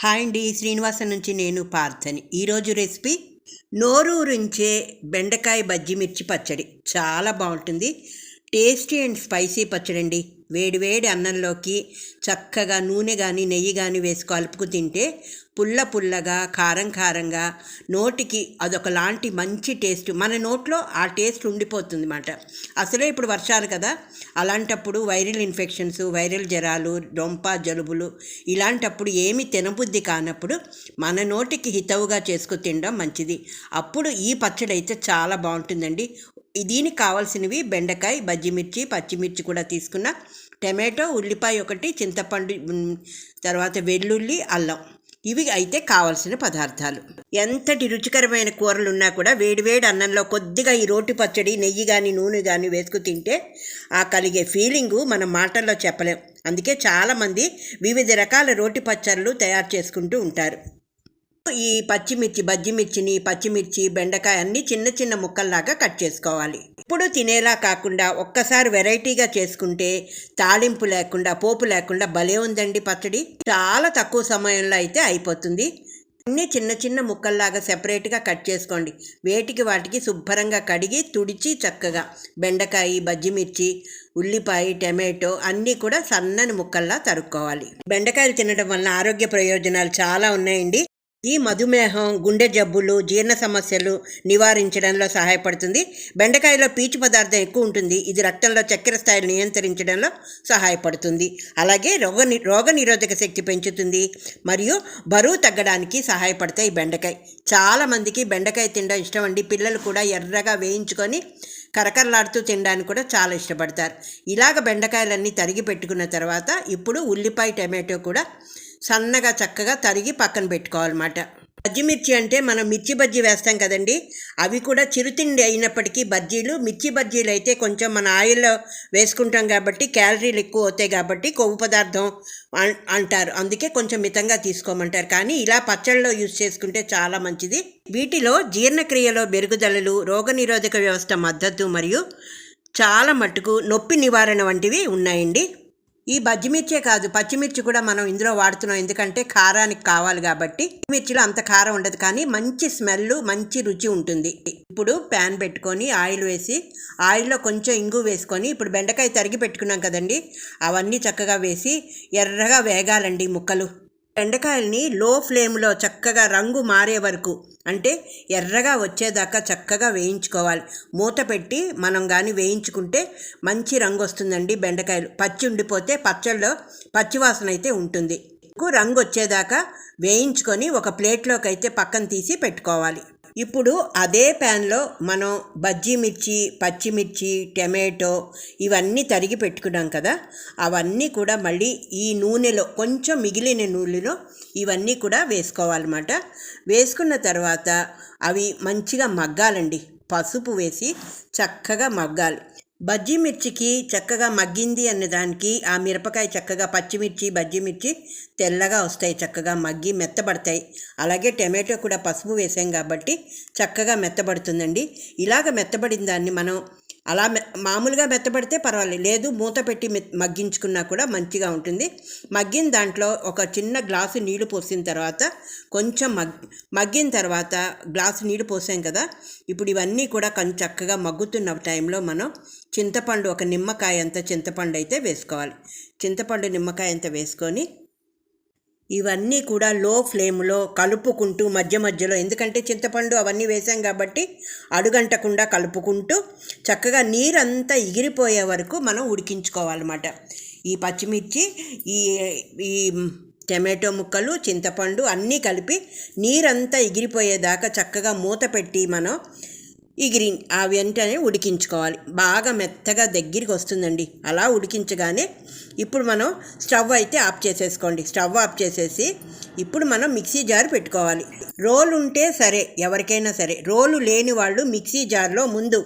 Hi అండి శ్రీనివాసన్ నుంచి నేను పార్థని. ఈరోజు రెసిపీ నోరూరించే బెండకాయ బజ్జి మిర్చి పచ్చడి. చాలా బాగుంటుంది. టేస్టీ అండ్ స్పైసీ పచ్చడి అండి వేడివేడి అన్నంలోకి చక్కగా నూనె కానీ నెయ్యి కానీ వేసి కలుపుకు తింటే పుల్ల పుల్లగా కారం కారంగా నోటికి అదొకలాంటి మంచి టేస్ట్. మన నోట్లో ఆ టేస్ట్ ఉండిపోతుంది అన్నమాట అసలే ఇప్పుడు వర్షాలు కదా. అలాంటప్పుడు వైరల్ ఇన్ఫెక్షన్స్ వైరల్ జ్వరాలు డొంప జలుబులు ఇలాంటప్పుడు ఏమి తినబుద్ధి కానప్పుడు మన నోటికి హితవుగా చేసుకు తినడం మంచిది. అప్పుడు ఈ పచ్చడి అయితే చాలా బాగుంటుందండి. దీనికి కావాల్సినవి బెండకాయ బజ్జిమిర్చి పచ్చిమిర్చి కూడా తీసుకున్న. టమాటో ఉల్లిపాయ ఒకటి చింతపండు తర్వాత వెల్లుల్లి అల్లం. ఇవి అయితే కావాల్సిన పదార్థాలు. ఎంతటి రుచికరమైన కూరలు ఉన్నా కూడా వేడివేడి అన్నంలో కొద్దిగా ఈ రోటి పచ్చడి నెయ్యి కానీ నూనె కానీ వేసుకు తింటే ఆ కలిగే ఫీలింగు మన మాటల్లో చెప్పలేం. అందుకే చాలామంది వివిధ రకాల రోటి పచ్చళ్ళు తయారు చేసుకుంటూ ఉంటారు. ఈ పచ్చిమిర్చి బజ్జిమిర్చిని పచ్చిమిర్చి బెండకాయ అన్ని చిన్న చిన్న ముక్కల్లాగా కట్ చేసుకోవాలి. ఇప్పుడు తినేలా కాకుండా ఒక్కసారి వెరైటీగా చేసుకుంటే తాలింపు లేకుండా పోపు లేకుండా భలే ఉందండి పచ్చడి. చాలా తక్కువ సమయంలో అయితే అయిపోతుంది. అన్ని చిన్న చిన్న ముక్కల్లాగా సెపరేట్గా కట్ చేసుకోండి. వేటికి వాటికి శుభ్రంగా కడిగి తుడిచి చక్కగా బెండకాయ బజ్జిమిర్చి ఉల్లిపాయ టమాటో అన్నీ కూడా సన్నని ముక్కల్లా తరుక్కోవాలి. బెండకాయలు తినడం వల్ల ఆరోగ్య ప్రయోజనాలు చాలా ఉన్నాయండి. ఈ మధుమేహం గుండె జబ్బులు జీర్ణ సమస్యలు నివారించడంలో సహాయపడుతుంది. బెండకాయలో పీచు పదార్థం ఎక్కువ ఉంటుంది. ఇది రక్తంలో చక్కెర స్థాయిలు నియంత్రించడంలో సహాయపడుతుంది. అలాగే రోగ రోగ నిరోధక శక్తి పెంచుతుంది. మరియు బరువు తగ్గడానికి సహాయపడతాయి బెండకాయ. చాలామందికి బెండకాయ తినడం ఇష్టం అండి. పిల్లలు కూడా ఎర్రగా వేయించుకొని కరకరలాడుతూ తినడానికి కూడా చాలా ఇష్టపడతారు. ఇలాగ బెండకాయలన్నీ తరిగి పెట్టుకున్న తర్వాత ఇప్పుడు ఉల్లిపాయ టమాటో కూడా సన్నగా చక్కగా తరిగి పక్కన పెట్టుకోవాలన్నమాట. బజ్జిమిర్చి అంటే మనం మిర్చి బజ్జీ వేస్తాం కదండి. అవి కూడా చిరుతిండి అయినప్పటికీ బజ్జీలు మిర్చి బజ్జీలు అయితే కొంచెం మన ఆయిల్లో వేసుకుంటాం కాబట్టి క్యాలరీలు ఎక్కువ అవుతాయి కాబట్టి కొవ్వు పదార్థం అన్- అంటారు. అందుకే కొంచెం మితంగా తీసుకోమంటారు. కానీ ఇలా పచ్చళ్ళలో యూజ్ చేసుకుంటే చాలా మంచిది. వీటిలో జీర్ణక్రియలో మెరుగుదలలు రోగనిరోధక వ్యవస్థ మద్దతు మరియు చాలా మట్టుకు నొప్పి నివారణ వంటివి ఉన్నాయండి. ఈ బజ్జిమిర్చే కాదు పచ్చిమిర్చి కూడా మనం ఇందులో వాడుతున్నాం. ఎందుకంటే కారానికి కావాలి కాబట్టి. మిర్చిలో అంత కారం ఉండదు కానీ మంచి స్మెల్ మంచి రుచి ఉంటుంది. ఇప్పుడు ప్యాన్ పెట్టుకొని ఆయిల్ వేసి ఆయిల్లో కొంచెం ఇంగు వేసుకొని ఇప్పుడు బెండకాయ తరిగి పెట్టుకున్నాం కదండి. అవన్నీ చక్కగా వేసి ఎర్రగా వేగాలండి ముక్కలు. బెండకాయల్ని లో ఫ్లేమ్లో చక్కగా రంగు మారే వరకు అంటే ఎర్రగా వచ్చేదాకా చక్కగా వేయించుకోవాలి. మూత పెట్టి మనం కానీ వేయించుకుంటే మంచి రంగు వస్తుందండి బెండకాయలు. పచ్చి ఉండిపోతే పచ్చళ్ళలో పచ్చివాసన అయితే ఉంటుంది. రంగు వచ్చేదాకా వేయించుకొని ఒక ప్లేట్లోకి అయితే పక్కన తీసి పెట్టుకోవాలి. ఇప్పుడు అదే ప్యాన్లో మనం బజ్జీ మిర్చి పచ్చిమిర్చి టమాటో ఇవన్నీ తరిగి పెట్టుకున్నాం కదా అవన్నీ కూడా మళ్ళీ ఈ నూనెలో కొంచెం మిగిలిన నూనెలో ఇవన్నీ కూడా వేసుకోవాలన్నమాట. వేసుకున్న తర్వాత అవి మంచిగా మగ్గాలండి. పసుపు వేసి చక్కగా మగ్గాలి. బజ్జీ మిర్చికి చక్కగా మగ్గింది అనే దానికి ఆ మిరపకాయ చక్కగా పచ్చిమిర్చి బజ్జీ మిర్చి తెల్లగా వస్తాయి చక్కగా మగ్గి మెత్తబడతాయి. అలాగే టమాటో కూడా పసుపు వేసాం కాబట్టి చక్కగా మెత్తబడుతుందండి. ఇలాగ మెత్తబడిన దాన్ని మనం అలా మె మామూలుగా మెత్తబడితే పర్వాలేదు. లేదు మూత పెట్టి మగ్గించుకున్నా కూడా మంచిగా ఉంటుంది. మగ్గిన దాంట్లో ఒక చిన్న గ్లాసు నీళ్ళు పోసిన తర్వాత కొంచెం మగ్ మగ్గిన తర్వాత గ్లాసు నీళ్ళు పోసాం కదా ఇప్పుడు ఇవన్నీ కూడా కొంచెం చక్కగా మగ్గుతున్న టైంలో మనం చింతపండు ఒక నిమ్మకాయ అంత చింతపండు అయితే వేసుకోవాలి. చింతపండు నిమ్మకాయ అంత వేసుకొని ఇవన్నీ కూడా లో ఫ్లేమ్లో కలుపుకుంటూ మధ్య మధ్యలో. ఎందుకంటే చింతపండు అవన్నీ వేసాం కాబట్టి అడుగంటకుండా కలుపుకుంటూ చక్కగా నీరంతా ఎగిరిపోయే వరకు మనం ఉడికించుకోవాలన్నమాట. ఈ పచ్చిమిర్చి ఈ ఈ టమాటో ముక్కలు చింతపండు అన్నీ కలిపి నీరంతా ఎగిరిపోయేదాకా చక్కగా మూత పెట్టి మనం ఈ గ్రీన్ ఆ వెంటనే ఉడికించుకోవాలి. బాగా మెత్తగా దగ్గరికి వస్తుందండి. అలా ఉడికించగానే ఇప్పుడు మనం స్టవ్ అయితే ఆఫ్ చేసేసుకోండి. స్టవ్ ఆఫ్ చేసేసి ఇప్పుడు మనం మిక్సీ జార్ పెట్టుకోవాలి. రోలు ఉంటే సరే ఎవరికైనా సరే రోలు లేని వాళ్ళు మిక్సీ జార్లో ముందు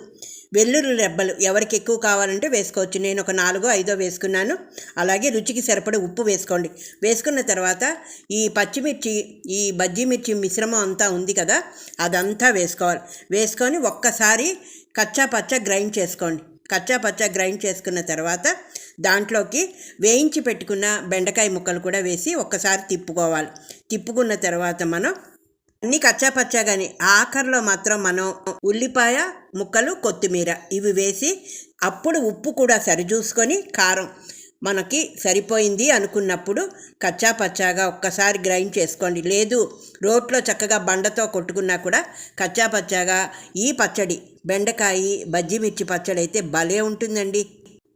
వెల్లుల్లి రెబ్బలు ఎవరికి ఎక్కువ కావాలంటే వేసుకోవచ్చు. నేను ఒక నాలుగో ఐదో వేసుకున్నాను. అలాగే రుచికి సరిపడే ఉప్పు వేసుకోండి. వేసుకున్న తర్వాత ఈ పచ్చిమిర్చి ఈ బజ్జీ మిర్చి మిశ్రమం అంతా ఉంది కదా అదంతా వేసుకోవాలి. వేసుకొని ఒక్కసారి కచ్చా పచ్చ గ్రైండ్ చేసుకోండి. కచ్చా పచ్చ గ్రైండ్ చేసుకున్న తర్వాత దాంట్లోకి వేయించి పెట్టుకున్న బెండకాయ ముక్కలు కూడా వేసి ఒక్కసారి తిప్పుకోవాలి. తిప్పుకున్న తర్వాత మనం అన్ని కచ్చాపచ్చా కానీ ఆఖరిలో మాత్రం మనం ఉల్లిపాయ ముక్కలు కొత్తిమీర ఇవి వేసి అప్పుడు ఉప్పు కూడా సరిచూసుకొని కారం మనకి సరిపోయింది అనుకున్నప్పుడు కచ్చా పచ్చాగా ఒక్కసారి గ్రైండ్ చేసుకోండి. లేదు రోట్లో చక్కగా బండతో కొట్టుకున్నా కూడా కచ్చా పచ్చాగా ఈ పచ్చడి బెండకాయ బజ్జి మిర్చి పచ్చడి అయితే భలే ఉంటుందండి.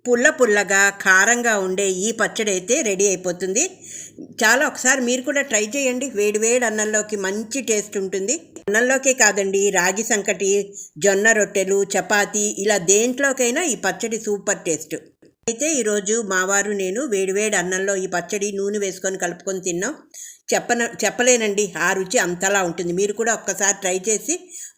పుల్ల పుల్లగా కారంగా ఉండే ఈ పచ్చడి అయితే రెడీ అయిపోతుంది. చాలా ఒకసారి మీరు కూడా ట్రై చేయండి. వేడి వేడి అన్నంలోకి మంచి టేస్ట్ ఉంటుంది. అన్నంలోకే కాదండి రాగి సంకటి జొన్న రొట్టెలు చపాతీ ఇలా దేంట్లోకైనా ఈ పచ్చడి సూపర్ టేస్ట్. అయితే ఈరోజు మావారు నేను వేడివేడి అన్నంలో ఈ పచ్చడి నూనె వేసుకొని కలుపుకొని తిన్నాం. చెప్పన చెప్పలేనండి ఆ రుచి అంతలా ఉంటుంది. మీరు కూడా ఒక్కసారి ట్రై చేసి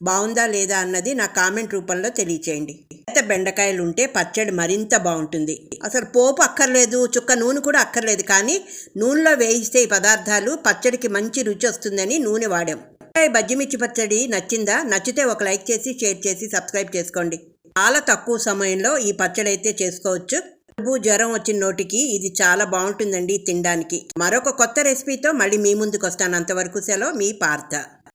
బాగుందా లేదా అన్నది నా కామెంట్ రూపంలో తెలియచేయండి. అయితే బెండకాయలు ఉంటే పచ్చడి మరింత బాగుంటుంది. అసలు పోపు అక్కర్లేదు చుక్క నూనె కూడా అక్కర్లేదు కానీ నూనెలో వేయిస్తే ఈ పదార్థాలు పచ్చడికి మంచి రుచి వస్తుందని నూనె వాడాం. బెండకాయ బజ్జిమిర్చి పచ్చడి నచ్చిందా? నచ్చితే ఒక లైక్ చేసి షేర్ చేసి సబ్స్క్రైబ్ చేసుకోండి. చాలా తక్కువ సమయంలో ఈ పచ్చడి అయితే చేసుకోవచ్చు. జలుబు జ్వరం వచ్చిన నోటికి ఇది చాలా బాగుంటుందండి తినడానికి. మరొక కొత్త రెసిపీతో మళ్ళీ మీ ముందుకు వస్తాను అంతవరకు సెలవు మీ పార్థ.